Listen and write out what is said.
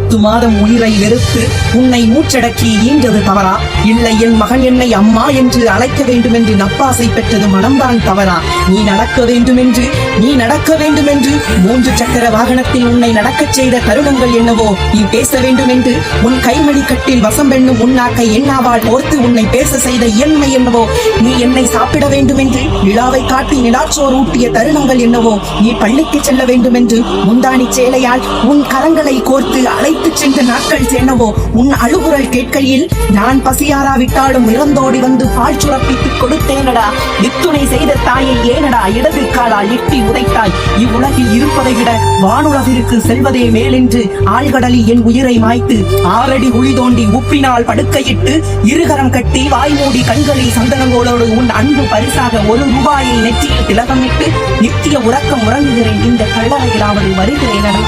பத்து மாதம் உயிரை வெறுத்து உன்னை மூச்சடக்கி ஈன்றது தவறா? இல்லை என் மகன் என்னை அம்மா என்று அழைக்க வேண்டும் என்று நப்பாசை பெற்றது மனம்தான் தவறா? நீ நடக்க வேண்டும் என்று நீ நடக்க வேண்டும் என்று மூன்று சக்கர வாகனத்தில் உன்னை நடக்கச் செய்த தருணங்கள் என்னவோ நீ பேச வேண்டும் என்று உன் கைமணி கட்டில் வசம் பெண்ணும் உன்னாக்கை எண்ணாவால் ஓர்த்து உன்னை பேச செய்த இயன்மை என்னவோ நீ என்னை சாப்பிட வேண்டும் என்று விழாவை காட்டி நிலாச்சோர் ஊட்டிய தருணங்கள் என்னவோ நீ பள்ளிக்கு செல்ல வேண்டும் என்று முந்தானி சேலையால் உன் கரங்களை கோர்த்து அழைத்துச் சென்ற நாட்கள் என்னவோ உன் அழுகுரல் கேட்கையில் நான் பசியாராவிட்டாலும் இறந்தோடி வந்து பால் சுரப்பித்துக் கொடுத்தேனடா. இத்துணை செய்த தாயை ஏனடா இடது காலால் எட்டி உதைத்தாய்? இவ்வுலகில் இருப்பதை விட வானுலகிற்கு செல்வதே மேலென்று ஆழ்கடலில் என் உயிரை மாய்த்து ஆறடி உழி தோண்டி உப்பினால் படுக்கையிட்டு இருகரம் கட்டி வாய் மூடி கண்களில் சந்தனங்களோடு உன் அன்பு பரிசாக ஒரு ரூபாயை நெற்றியில் திலகமிட்டு நித்திய உறக்கம் உறங்குகிறேன். இந்த கல்லறையிலாவது வருகிறேன்